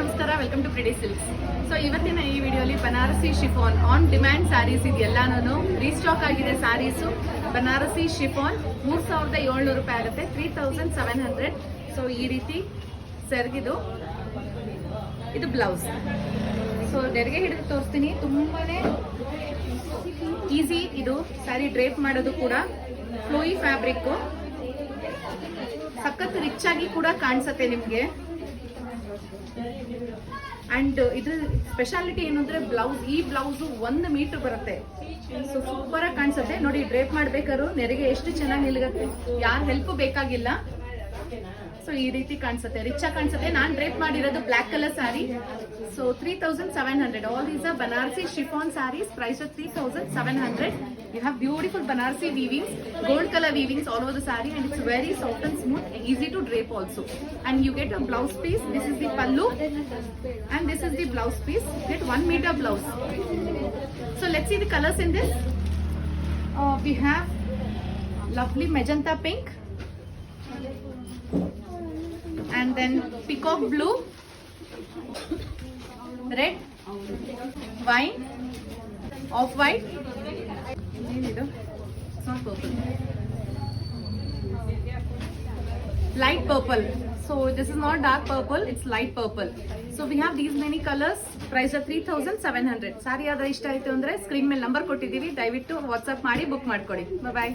ನಮಸ್ಕಾರ welcome to Pretty Silks so ಇವತ್ತಿನ ಈ ವಿಡಿಯೋಲಿ Banarasi chiffon on demand sarees ಇದೆಲ್ಲಾನು restock ಆಗಿದೆ ಸ್ಯಾರೀಸು ಬನಾರಸಿ ಶಿಫಾನ್ ಮೂರು ಸಾವಿರದ ಏಳ್ನೂರು ರೂಪಾಯಿ ಆಗುತ್ತೆ. Three thousand seven hundred so ಈ ರೀತಿ ಸೆರ್ಗಿದು. ಇದು ಬ್ಲೌಸ್ ಸೊ ಡೆರಿಗೆ ಹಿಡಿದು ತೋರಿಸ್ತೀನಿ. ತುಂಬಾ ಈಸಿ ಇದು. ಸ್ಯಾರಿ ಡ್ರೇಪ್ ಮಾಡೋದು ಕೂಡ. ಫ್ಲೋಯಿ ಫ್ಯಾಬ್ರಿಕ್ಕು ಸಖತ್ ರಿಚ್ ಆಗಿ ಕೂಡ ಕಾಣಿಸುತ್ತೆ ನಿಮಗೆ. ಅಂಡ್ ಇದ್ರ ಸ್ಪೆಷಾಲಿಟಿ ಏನು ಬ್ಲೌಸ್ ಈ ಬ್ಲೌಸ್ ಒಂದು ಮೀಟರ್ ಬರುತ್ತೆ. ಸೊ ಸೂಪರ್ ಆಗಿ ಕಾಣಿಸುತ್ತೆ. ನೋಡಿ ಡ್ರೇಪ್ ಮಾಡ್ಬೇಕಾದ್ರು ನೆರಿಗೆ ಎಷ್ಟು ಚೆನ್ನಾಗಿ ನಿಲ್ಗತ್ತೆ. ಯಾರ ಹೆಲ್ಪ್ ಬೇಕಾಗಿಲ್ಲ. ಸೊ ಈ ರೀತಿ ಕಾಣಿಸುತ್ತೆ. ರಿಚ್ ಆಗಿ ಕಾಣಿಸುತ್ತೆ. ನಾನು ಡ್ರೇಪ್ ಮಾಡಿರೋದು black colour sari so three thousand seven hundred all is a Banarasi chiffon sarees price of three thousand seven hundred you have beautiful Banarasi weavings gold colour weavings all over the sari and it's very soft and smooth easy to drape also and you get a blouse piece this is the pallu and this is the blouse piece get one metre blouse so let's see the colours in this. We we have lovely magenta then peacock blue red wine off white light purple so this is not dark purple it's light purple so we have these many colors price of 3700 sari ಆದ್ರೆ ಇಷ್ಟ andre screen screen ಮೇಲೆ number ಕೊಟ್ಟಿದ್ದೀವಿ ದಯವಿಟ್ಟು maadi ಮಾಡಿ book bye ಬಾಯ್